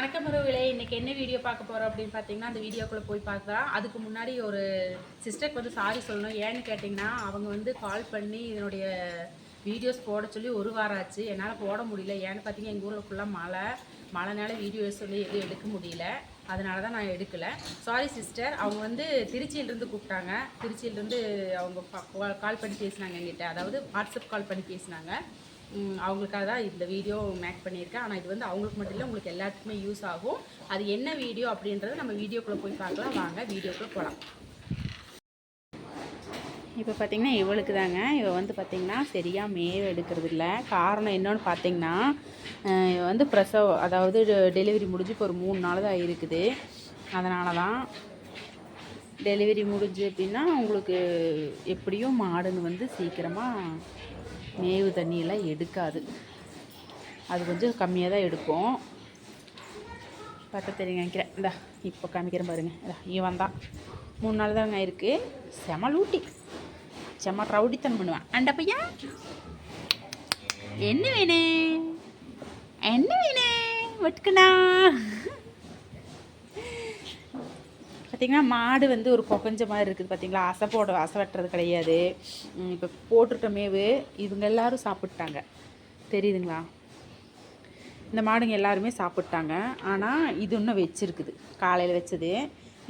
வணக்கம் உறவுகளே. இன்னைக்கு என்ன வீடியோ பார்க்க போறோம் அப்படின்னு பார்த்தீங்கன்னா அந்த வீடியோக்குள்ள போய் பார்க்கலாம். அதுக்கு முன்னாடி ஒரு சிஸ்டருக்கு வந்து சாரி சொல்லணும். ஏன்னு கேட்டிங்கன்னா அவங்க வந்து கால் பண்ணி இதனுடைய வீடியோஸ் போட சொல்லி ஒரு வாரம் ஆச்சு. என்னால் போட முடியல. ஏன்னு பார்த்தீங்கன்னா எங்கள் ஊரில் ஃபுல்லாக மழை. மழைனால வீடியோஸ் சொல்லி எதுவும் எடுக்க முடியல. அதனால தான் நான் எடுக்கலை. சாரி சிஸ்டர் அவங்க வந்து திருச்சியிலேருந்து கூப்பிட்டாங்க. திருச்சியிலேருந்து அவங்க கால் பண்ணி பேசினாங்க என்கிட்ட. அதாவது வாட்ஸ்அப் கால் பண்ணி பேசினாங்க. அவங்களுக்காக தான் இந்த வீடியோ மேக் பண்ணியிருக்கேன். ஆனால் இது வந்து அவங்களுக்கு மட்டும் இல்லை உங்களுக்கு எல்லாத்துக்குமே யூஸ் ஆகும். அது என்ன வீடியோ அப்படின்றத நம்ம வீடியோக்குள்ளே போய் பார்க்கலாம். வாங்க வீடியோக்குள்ளே போகலாம் இப்போ பார்த்தீங்கன்னா இவளுக்கு தாங்க. இவள் வந்து பார்த்திங்கன்னா சரியாக மேவ எடுக்கிறது இல்லை. காரணம் என்னன்னு பார்த்தீங்கன்னா இவள் வந்து பிரசவ அதாவது டெலிவரி முடிஞ்சு இப்போ ஒரு மூணு நாள் தான் இருக்குது. அதனால தான் டெலிவரி முடிஞ்சு அப்படின்னா உங்களுக்கு எப்படியும் மாடுன்னு வந்து சீக்கிரமாக மேவு தண்ணியெல்லாம் எடுக்காது. அது கொஞ்சம் கம்மியாக தான் எடுக்கும் பார்த்தா தெரியுங்க நினைக்கிறேன் இந்தா இப்போ காமிக்கிறேன் பாருங்கள் இதா இவன் தான். மூணு நாள் தாங்க இருக்கு. செம லூட்டி. செம ரவுடித்தன் பண்ணுவேன். அண்ட பையன் என்ன வேணே என்ன வேணே வெட்டுக்கண்ணா. பார்த்தீங்கன்னா மாடு வந்து ஒரு கொகஞ்ச மாதிரி இருக்குது பார்த்தீங்களா அசை போட அசை வெட்டுறது கிடையாது. இப்போ போட்டுட்ட மேவு இவங்க எல்லாரும் சாப்பிட்டாங்க. தெரியுதுங்களா? இந்த மாடுங்க எல்லாருமே சாப்பிட்டாங்க. ஆனால் இது இன்னும் வச்சிருக்குது. காலையில் வச்சது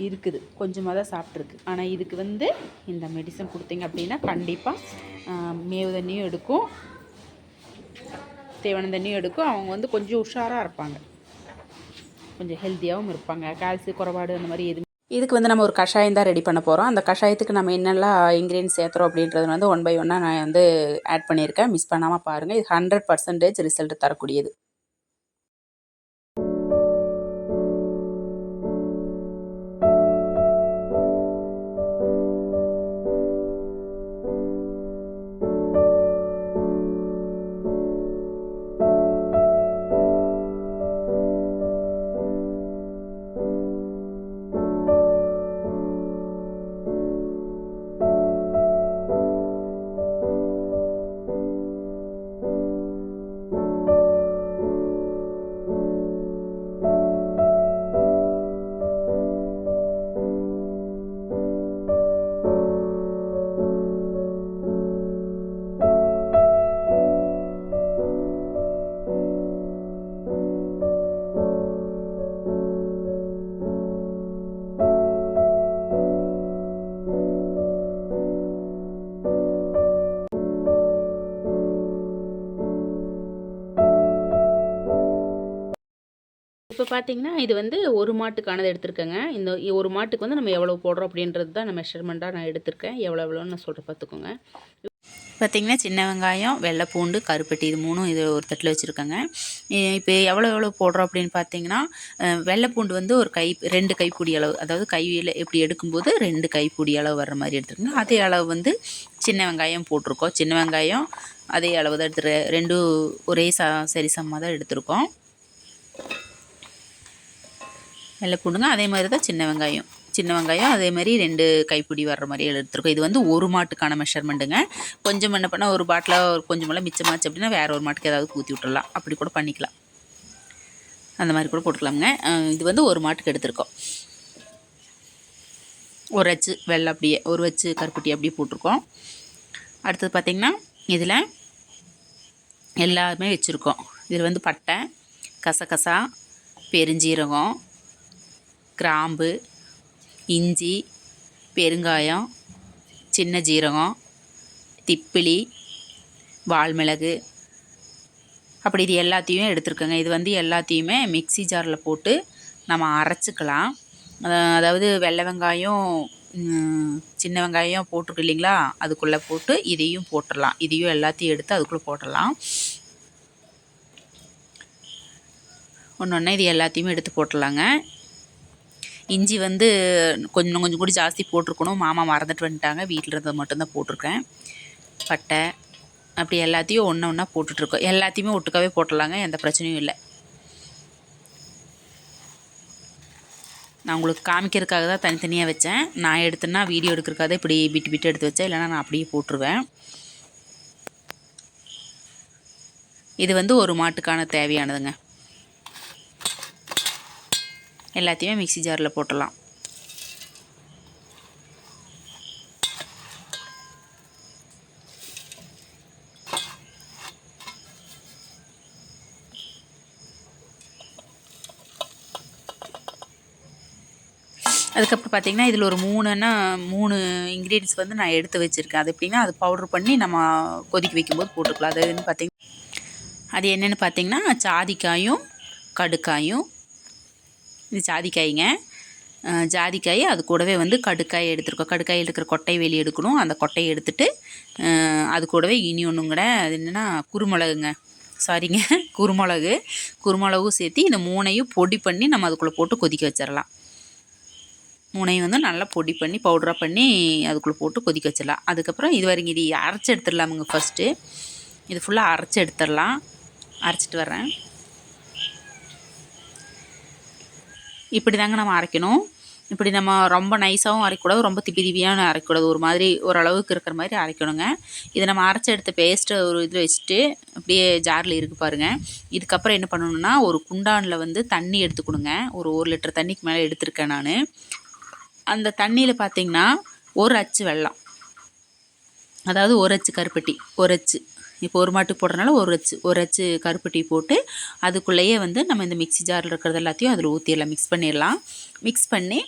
இருக்குது. கொஞ்சமாக தான் சாப்பிட்ருக்கு ஆனால் இதுக்கு வந்து இந்த மெடிசன் கொடுத்தீங்க அப்படின்னா கண்டிப்பாக மேவு தண்ணியும் எடுக்கும். தேவையான தண்ணியும் எடுக்கும். அவங்க வந்து கொஞ்சம் உஷாராக இருப்பாங்க. கொஞ்சம் ஹெல்த்தியாகவும் இருப்பாங்க. கால்சியம் குறைபாடு அந்த மாதிரி எதுவும் இதுக்கு வந்து நம்ம ஒரு கஷாயம் தான் ரெடி பண்ண போகிறோம் அந்த கஷாயத்துக்கு நம்ம என்னெல்லாம் இன்க்ரீடியன்ஸ் சேர்த்துறோம் அப்படின்றது வந்து ஒன் பை ஒன்னாக நான் வந்து ஆட் பண்ணியிருக்கேன். மிஸ் பண்ணாமல் பாருங்கள் இது ஹண்ட்ரட் பர்சன்டேஜ் ரிசல்ட் தரக்கூடியது. இப்போ பார்த்தீங்கன்னா இது வந்து ஒரு மாட்டுக்கானது எடுத்திருக்கேங்க. இந்த ஒரு மாட்டுக்கு வந்து நம்ம எவ்வளோ போடுறோம் அப்படின்றது தான் நான் மெஷர்மெண்ட்டாக நான் எடுத்திருக்கேன். எவ்வளோ எவ்வளோன்னு நான் சொல்கிறேன் பார்த்துக்கோங்க. பார்த்தீங்கன்னா சின்ன வெங்காயம் வெள்ளை பூண்டு கருப்பட்டி இது மூணும் இது ஒரு தட்டில் வச்சுருக்கேங்க. இப்போ எவ்வளோ எவ்வளோ போடுறோம் அப்படின்னு பார்த்தீங்கன்னா வெள்ளை பூண்டு வந்து ஒரு கை ரெண்டு கைப்பிடி அளவு அதாவது கையில் இப்படி எடுக்கும்போது ரெண்டு கைப்பிடி அளவு வர்ற மாதிரி எடுத்துருங்க அதே அளவு வந்து சின்ன வெங்காயம் போட்டிருக்கோம். சின்ன வெங்காயம் அதே அளவு தான் எடுத்துரு ரெண்டும் ஒரே ச சரிசமாக தான் எடுத்திருக்கோம். வெள்ளை பூண்டுங்க அதே மாதிரி தான் சின்ன வெங்காயம். சின்ன வெங்காயம் அதே மாதிரி ரெண்டு கைப்பிடி வர்ற மாதிரி எடுத்துருக்கோம். இது வந்து ஒரு மாட்டுக்கான மெஷர்மெண்ட்டுங்க கொஞ்சம் என்ன பண்ணால் ஒரு பாட்டில் கொஞ்சமெல்லாம் மிச்சமாச்சு அப்படின்னா வேறு ஒரு மாட்டுக்கு ஏதாவது ஊற்றி விட்டுடலாம் அப்படி கூட பண்ணிக்கலாம். அந்த மாதிரி கூட போட்டுக்கலாமுங்க. இது வந்து ஒரு மாட்டுக்கு எடுத்திருக்கோம். ஒரு அச்சு வெள்ளை அப்படியே ஒரு வச்சு கருப்பட்டி அப்படியே போட்டிருக்கோம். அடுத்தது பார்த்திங்கன்னா இதில் எல்லாமே வச்சுருக்கோம். இதில் வந்து பட்டை கசகசா பெருஞ்சீரகம் கிராம்பு இஞ்சி பெருங்காயம் சின்ன ஜீரகம் திப்பிலி வால்மிளகு. அப்படி இது எல்லாத்தையும் எடுத்துருக்கோங்க. இது வந்து எல்லாத்தையுமே மிக்ஸி ஜாரில் போட்டு நம்ம அரைச்சிக்கலாம். அதாவது வெள்ளை வெங்காயம் சின்ன வெங்காயம் போட்டிருக்கு இல்லைங்களா? அதுக்குள்ளே போட்டு இதையும் போட்டுடலாம். இதையும் எல்லாத்தையும் எடுத்து அதுக்குள்ளே போட்டுடலாம். ஒன்று ஒன்று இது எல்லாத்தையுமே எடுத்து போட்டுடலாங்க. இஞ்சி வந்து கொஞ்சம் கொஞ்சம் கூட ஜாஸ்தி போட்டிருக்கணும். மாமா மறந்துட்டு வந்துட்டாங்க. வீட்டில் இருந்தது மட்டும்தான் போட்டிருக்கேன். பட்டை அப்படி எல்லாத்தையும் ஒன்று ஒன்றா போட்டுட்ருக்கோம். எல்லாத்தையுமே ஒட்டுக்காவே போட்டுடலாங்க. எந்த பிரச்சனையும் இல்லை. நான் உங்களுக்கு காமிக்கிறதுக்காக தான் தனித்தனியாக வச்சேன். நான் எடுத்தேன்னா வீடியோ எடுக்கிறக்காக இப்படி பிட்டு பிட்டு எடுத்து வச்சேன். இல்லைன்னா நான் அப்படியே போட்டுருவேன். இது வந்து ஒரு மாட்டுக்கான தேவையானதுங்க. எல்லாத்தையுமே மிக்சி ஜாரில் போட்டுடலாம். அதுக்கப்புறம் பார்த்தீங்கன்னா இதில் ஒரு மூணுன்னா மூணு இன்க்ரீடியன்ஸ் வந்து நான் எடுத்து வச்சுருக்கேன். அது எப்படின்னா அது பவுடர் பண்ணி நம்ம கொதிக்க வைக்கும்போது போட்டுக்கலாம். அது வந்து பார்த்திங்கன்னா அது என்னென்னு பார்த்தீங்கன்னா ஜாதிக்காயும் கடுக்காயும் இது ஜாதிக்காய்ங்க. ஜாதிக்காய் அது கூடவே வந்து கடுக்காய் எடுத்துருக்கோம். கடுக்காயில் இருக்கிற கொட்டை வெளி எடுக்கணும். அந்த கொட்டையை எடுத்துட்டு அது கூடவே இனி ஒன்றும் கூட அது என்னென்னா குருமிளகுங்க. சாரிங்க குருமிளகு. குருமிளகும் சேர்த்து இந்த மூணையும் பொடி பண்ணி நம்ம அதுக்குள்ளே போட்டு கொதிக்க வச்சிடலாம் மூணையும் வந்து நல்லா பொடி பண்ணி பவுடராக பண்ணி அதுக்குள்ளே போட்டு கொதிக்க வச்சிடலாம் அதுக்கப்புறம் இது வரைக்கும் இது அரைச்சி எடுத்துடலாமுங்க ஃபஸ்ட்டு இது ஃபுல்லாக அரைச்சி எடுத்துடலாம். அரைச்சிட்டு வரேன் இப்படி தாங்க நம்ம அரைக்கணும். இப்படி நம்ம ரொம்ப நைஸாகவும் அரைக்கூடாது ரொம்ப திப்பி திப்பியாகவும் அரைக்கக்கூடாது. ஒரு மாதிரி ஓரளவுக்கு இருக்கிற மாதிரி அரைக்கணுங்க. இதை நம்ம அரைச்சி எடுத்த பேஸ்ட்டை ஒரு இதில் வச்சுட்டு அப்படியே ஜாரில் இருக்கு பாருங்கள் இதுக்கப்புறம் என்ன பண்ணணும்னா ஒரு குண்டானில் வந்து தண்ணி எடுத்துக்கணுங்க ஒரு ஒரு லிட்டர் தண்ணிக்கு மேலே எடுத்திருக்கேன் நான். அந்த தண்ணியில் பார்த்தீங்கன்னா ஒரு அச்சு வெள்ளம். அதாவது ஒரு அச்சு கருப்பட்டி ஒரு அச்சு. இப்போ ஒரு மாட்டுக்கு போடுறதுனால ஒரு அச்சு ஒரு அச்சு டீ போட்டு அதுக்குள்ளேயே வந்து நம்ம இந்த மிக்ஸி ஜாரில் இருக்கிறது எல்லாத்தையும் அதில் ஊற்றிடலாம் மிக்ஸ் பண்ணிடலாம். மிக்ஸ் பண்ணி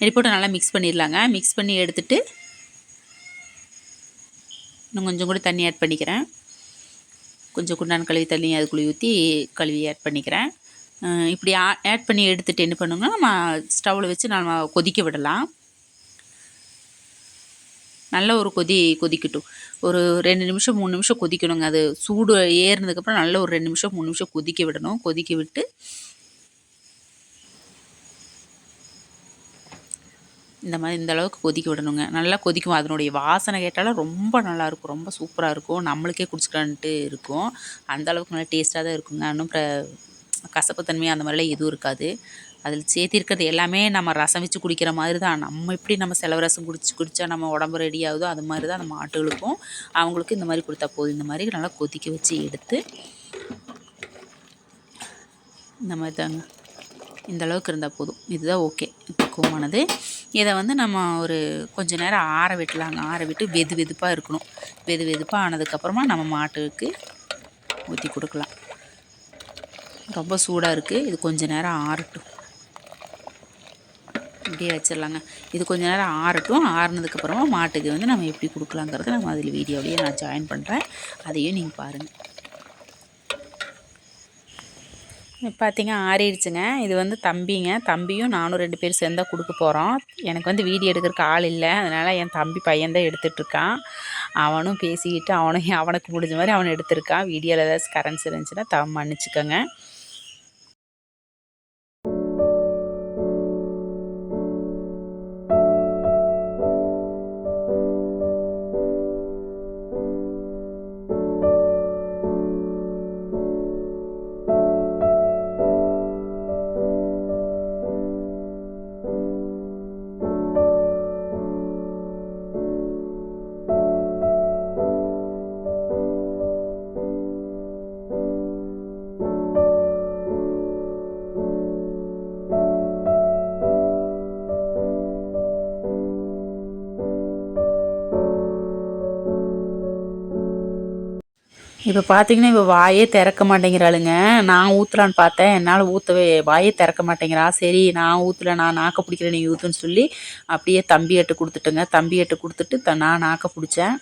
இது போட்டு நல்லா மிக்ஸ் பண்ணிடலாங்க. மிக்ஸ் பண்ணி எடுத்துட்டு இன்னும் கொஞ்சம் கூட தண்ணி ஆட் பண்ணிக்கிறேன். கொஞ்சம் குண்டான் கழுவி தண்ணி அதுக்குள்ளே ஊற்றி கழுவி ஆட் பண்ணிக்கிறேன். இப்படி ஆட் பண்ணி எடுத்துகிட்டு என்ன பண்ணுங்கன்னா நம்ம ஸ்டவ்வில் வச்சு நம்ம கொதிக்க விடலாம். நல்ல ஒரு கொதி கொதிக்கட்டும். ஒரு ரெண்டு நிமிஷம் மூணு நிமிஷம் கொதிக்கணுங்க. அது சூடு ஏறினதுக்கப்புறம் நல்ல ஒரு ரெண்டு நிமிஷம் மூணு நிமிஷம் கொதிக்க விடணும். கொதிக்க விட்டு இந்த மாதிரி இந்த அளவுக்கு கொதிக்க விடணுங்க. நல்லா கொதிக்கும். அதனுடைய வாசனை கேட்டாலும் ரொம்ப நல்லா இருக்கும் ரொம்ப சூப்பராக இருக்கும். நம்மளுக்கே குடிச்சிக்கலான்ட்டு இருக்கும். அந்த அளவுக்கு நல்லா டேஸ்ட்டாக தான் இருக்குங்க. இன்னும் கசப்பு கசப்புத்தன்மை அந்த மாதிரிலாம் எதுவும் இருக்காது. அதில் சேர்த்திருக்கிறது எல்லாமே நம்ம ரசம் வச்சு குடிக்கிற மாதிரி தான். நம்ம எப்படி நம்ம செலவு ரசம் குடிச்சு குடித்தா நம்ம உடம்பு ரெடி ஆகுதோ அது மாதிரி தான் நம்ம ஆட்டுகளுக்கும் அவங்களுக்கும் இந்த மாதிரி கொடுத்தா போதும். இந்த மாதிரி நல்லா கொதிக்க வச்சு எடுத்து இந்த மாதிரி தாங்க. இந்த அளவுக்கு இருந்தால் போதும். இதுதான் ஓகே. பக்குவமானது இதை வந்து நம்ம ஒரு கொஞ்ச நேரம் ஆற விட்டலாங்க. ஆற விட்டு வெது வெதுப்பாக இருக்கணும். வெது வெதுப்பாக ஆனதுக்கப்புறமா நம்ம மாட்டுக்கு ஊற்றி கொடுக்கலாம். ரொம்ப சூடாக இருக்குது இது கொஞ்ச நேரம் ஆறட்டும். இப்படியே வச்சிடலாங்க. இது கொஞ்ச நேரம் ஆறட்டும். ஆறுனதுக்கப்புறமா மாட்டுக்கு வந்து நம்ம எப்படி கொடுக்கலாங்கிறத நம்ம அதில் வீடியோவிலேயே நான் ஜாயின் பண்ணுறேன் அதையும் நீங்கள் பாருங்கள் பார்த்தீங்க ஆறிடுச்சுங்க. இது வந்து தம்பிங்க. தம்பியும் நானும் ரெண்டு பேர் சேர்ந்தா கொடுக்க போகிறோம் எனக்கு வந்து வீடியோ எடுக்கிறதுக்கு ஆள் இல்லை. அதனால் என் தம்பி பையன்தான் எடுத்துகிட்ருக்கான் அவனும் பேசிக்கிட்டு அவனும் அவனுக்கு முடிஞ்ச மாதிரி அவன் எடுத்திருக்கான். வீடியோவில் ஏதாச்சும் கரன்ஸ் இருந்துச்சுன்னா த மன்னிச்சுக்கோங்க. இப்போ பார்த்தீங்கன்னா இப்போ வாயே திறக்க மாட்டேங்கிறாளுங்க. நான் ஊற்றலான்னு பார்த்தேன். என்னால் ஊற்றவே வாயே திறக்க மாட்டேங்கிறா. சரி நான் ஊற்றல நான் நாக்க பிடிக்கிறேன் நீ ஊற்றுன்னு சொல்லி அப்படியே தம்பி எட்டு கொடுத்துட்டுங்க. தம்பி எட்டு கொடுத்துட்டு த நான் நாக்க பிடிச்சேன்.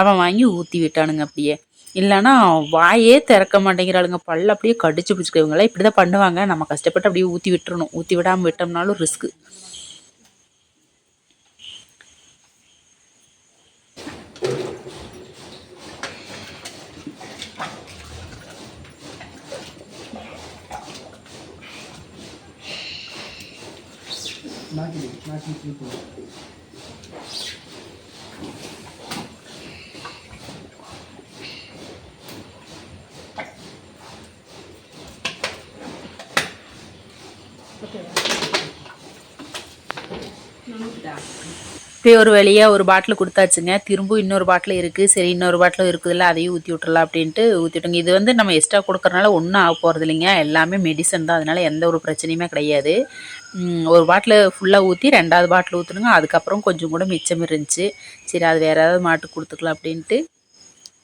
அவன் வாங்கி ஊற்றி விட்டானுங்க அப்படியே. இல்லைன்னா வாயே திறக்க மாட்டேங்கிறாளுங்க. பல்ல அப்படியே கடிச்சு பிடிச்சிக்கிறவங்களாம் இப்படி தான் பண்ணுவாங்க. நம்ம கஷ்டப்பட்டு அப்படியே ஊற்றி விட்டுறணும். ஊற்றி விடாம விட்டோம்னாலும் ரிஸ்க் Thank you. 他去直播。இப்போ ஒரு வழியாக ஒரு பாட்டில் கொடுத்தாச்சுங்க. திரும்ப இன்னொரு பாட்டில் இருக்குது சரி இன்னொரு பாட்டில் இருக்குதுல்ல அதையும் ஊற்றி விட்றலாம் அப்படின்ட்டு ஊற்றி விட்டுங்க இது வந்து நம்ம எக்ஸ்ட்ரா கொடுக்குறனால ஒன்றும் ஆக போகிறது இல்லைங்க எல்லாமே மெடிசன் தான். அதனால எந்த ஒரு பிரச்சனையுமே கிடையாது. ஒரு பாட்டில் ஃபுல்லாக ஊற்றி ரெண்டாவது பாட்டில் ஊற்றணுங்க அதுக்கப்புறம் கொஞ்சம் கூட மிச்சம் இருந்துச்சு. சரி அது வேறு ஏதாவது மாட்டுக்கு கொடுத்துக்கலாம் அப்படின்ட்டு.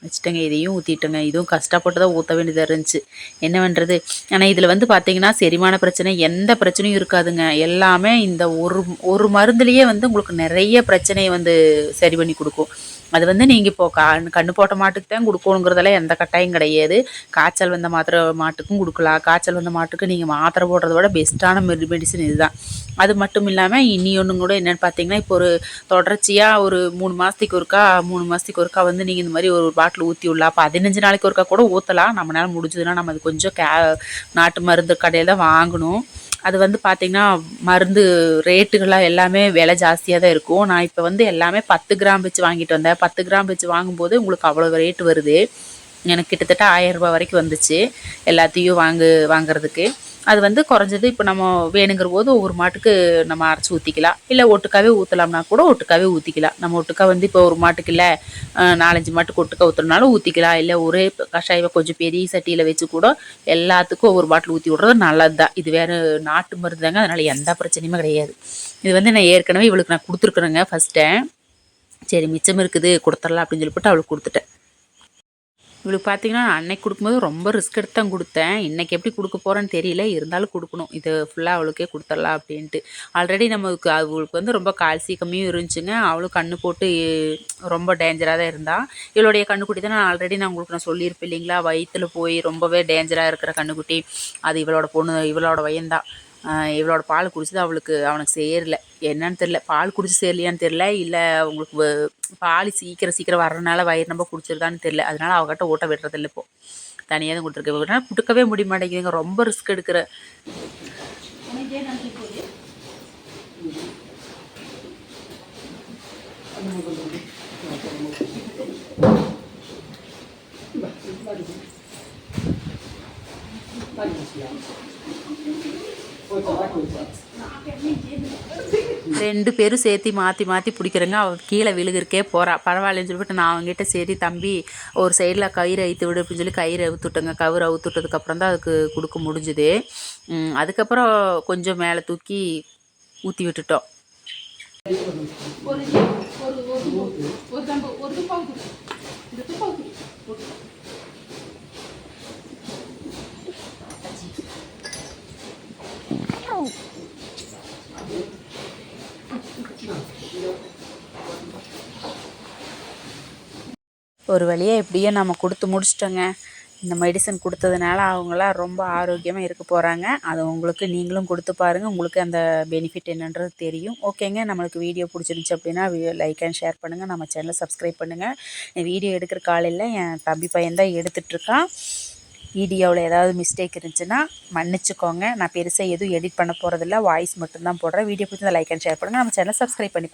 வச்சுட்டேங்க இதையும் ஊற்றிட்டேங்க இதுவும் கஷ்டப்பட்டு தான் ஊற்ற வேண்டியதாக இருந்துச்சு. என்ன பண்ணுறது ஆனால் இதில் வந்து பார்த்தீங்கன்னா செரிமான பிரச்சனை எந்த பிரச்சனையும் இருக்காதுங்க. எல்லாமே இந்த ஒரு ஒரு மருந்துலேயே வந்து உங்களுக்கு நிறைய பிரச்சனையை வந்து சரி பண்ணி கொடுக்கும். அது வந்து நீங்கள் இப்போ கண் கண்ணு போட்ட மாட்டுக்கு தான் கொடுக்கணுங்கிறதெல்லாம் எந்த கட்டாயம் கிடையாது. காய்ச்சல் வந்த மாத்திரை மாட்டுக்கும் கொடுக்கலாம். காய்ச்சல் வந்த மாட்டுக்கு நீங்கள் மாத்திரை போடுறத விட பெஸ்ட்டான மெடி மெடிசன் இதுதான். அது மட்டும் இல்லாமல் இனி ஒன்று கூட என்னென்னு பார்த்தீங்கன்னா இப்போ ஒரு தொடர்ச்சியாக ஒரு மூணு மாதத்துக்கு ஒருக்கா மூணு மாதத்துக்கு ஒருக்கா வந்து நீங்கள் இந்த மாதிரி ஒரு பாட்டில் ஊற்றி விடலாம். பதினஞ்சு நாளைக்கு ஒருக்கா கூட ஊற்றலாம் நம்மளால முடிஞ்சதுன்னா நம்ம அது கொஞ்சம் கே நாட்டு மருந்து கடையில் தான் வாங்கணும். அது வந்து பார்த்திங்கன்னா மருந்து ரேட்டுகள்லாம் எல்லாமே விலை ஜாஸ்தியாக தான் இருக்கும். நான் இப்போ வந்து எல்லாமே பத்து கிராம் வச்சு வாங்கிட்டு வந்தேன். பத்து கிராம் வச்சு வாங்கும்போது உங்களுக்கு அவ்வளோ ரேட்டு வருது. எனக்கு கிட்டத்தட்ட ஆயிரம் ரூபாய் வரைக்கும் வந்துச்சு. எல்லாத்தையும் வாங்கு வாங்குறதுக்கு. அது வந்து குறைஞ்சது இப்போ நம்ம வேணுங்கிற போது ஒவ்வொரு மாட்டுக்கு நம்ம அரைச்சி ஊற்றிக்கலாம் இல்லை ஒட்டுக்காவே ஊற்றலாம்னா கூட ஒட்டுக்காவே ஊற்றிக்கலாம் நம்ம ஒட்டுக்கா வந்து இப்போ ஒரு மாட்டுக்கு இல்லை நாலஞ்சு மாட்டுக்கு ஒட்டுக்கா ஊற்றுறனாலும் ஊற்றிக்கலாம் இல்லை ஒரே கஷாயம் கொஞ்சம் பெரிய சட்டியில் வச்சு கூட எல்லாத்துக்கும் ஒவ்வொரு பாட்டில் ஊற்றி விட்றது நல்லது தான் இது வேறு நாட்டு மருந்து தாங்க அதனால் எந்த பிரச்சனையுமே கிடையாது. இது வந்து நான் ஏற்கனவே இவளுக்கு நான் கொடுத்துருக்குறேங்க ஃபஸ்ட்டு சரி மிச்சம் இருக்குது கொடுத்துடலாம் அப்படின்னு சொல்லிவிட்டு அவளுக்கு கொடுத்துட்டேன். இவளுக்கு பார்த்தீங்கன்னா நான் அன்னைக்கு கொடுக்கும்போது ரொம்ப ரிஸ்க் எடுத்து தான் கொடுத்தேன். இன்னைக்கு எப்படி கொடுக்க போகிறேன்னு தெரியல. இருந்தாலும் கொடுக்கணும். இது ஃபுல்லாக அவளுக்கே கொடுத்துடலாம் அப்படின்ட்டு. ஆல்ரெடி நமக்கு அவளுக்கு வந்து ரொம்ப கால்சி கம்மியும் இருந்துச்சுங்க. அவளும் கண்ணு போட்டு ரொம்ப டேஞ்சராக தான் இருந்தா. இவளுடைய கண்ணுக்குட்டி தான் நான் ஆல்ரெடி நான் உங்களுக்கு நான் சொல்லியிருப்பேன் இல்லைங்களா? வயிற்றுல போய் ரொம்பவே டேஞ்சராக இருக்கிற கண்ணுக்குட்டி. அது இவளோட பொண்ணு இவளோட வயந்தான் இவளோட பால் குடிச்சது அவளுக்கு அவனுக்கு சேரலை. என்னன்னு தெரியல. பால் குடிச்சு சேரலையான்னு தெரில இல்லை அவங்களுக்கு பால் சீக்கிரம் சீக்கிரம் வர்றதுனால வயிறு நம்ம குடிச்சிருக்கான்னு தெரில அதனால அவகிட்ட ஓட்ட விடுறதில்ல இப்போ. தனியாக தான் கொடுத்துருக்கு இவங்களால கொடுக்கவே முடிய மாட்டேங்குதுங்க. ரொம்ப ரிஸ்க் எடுக்கிற. ரெண்டு பேரும் சேர்த்து மாற்றி மாற்றி பிடிக்கிறங்க அவள் கீழே விழுகிறக்கே போகிறா பரவாயில்லன்னு சொல்லிட்டு நான் அவங்ககிட்ட சரி தம்பி ஒரு சைடில் கயிறு அழுத்து விடு அப்படின்னு சொல்லி கயிறு அவுத்துட்டேங்க கயிறு அவுத்துட்டதுக்கப்புறம் தான் அதுக்கு கொடுக்க முடிஞ்சுது அதுக்கப்புறம் கொஞ்சம் மேலே தூக்கி ஊற்றி விட்டுட்டோம் ஒரு ஒரு ஒரு ஒரு ஒரு ஒரு துப்பா ஊத்து இந்த துப்பா ஊத்து ஒரு வழியாக எப்படியோ நம்ம கொடுத்து முடிச்சிட்டோங்க. இந்த மெடிசன் கொடுத்ததுனால அவங்களாம் ரொம்ப ஆரோக்கியமாக இருக்க போகிறாங்க அது உங்களுக்கு நீங்களும் கொடுத்து பாருங்கள் உங்களுக்கு அந்த பெனிஃபிட் என்னன்றது தெரியும். ஓகேங்க. நம்மளுக்கு வீடியோ பிடிச்சிருந்துச்சி அப்படின்னா லைக் அண்ட் ஷேர் பண்ணுங்கள் நம்ம சேனலை சப்ஸ்கிரைப் பண்ணுங்கள் வீடியோ எடுக்கிற காலையில் என் தம்பி பையன் தான் எடுத்துட்ருக்கான் வீடியோவில் ஏதாவது மிஸ்டேக் இருந்துச்சுன்னா மன்னிச்சுக்கோங்க. நான் பெருசாக எதுவும் எடிட் பண்ண போகிறதில்ல வாய்ஸ் மட்டும்தான் போடுறேன். வீடியோ பிடிச்சதை லைக் அண்ட் ஷேர் பண்ணுங்கள் நம்ம சேனலை சப்ஸ்கிரைப் பண்ணி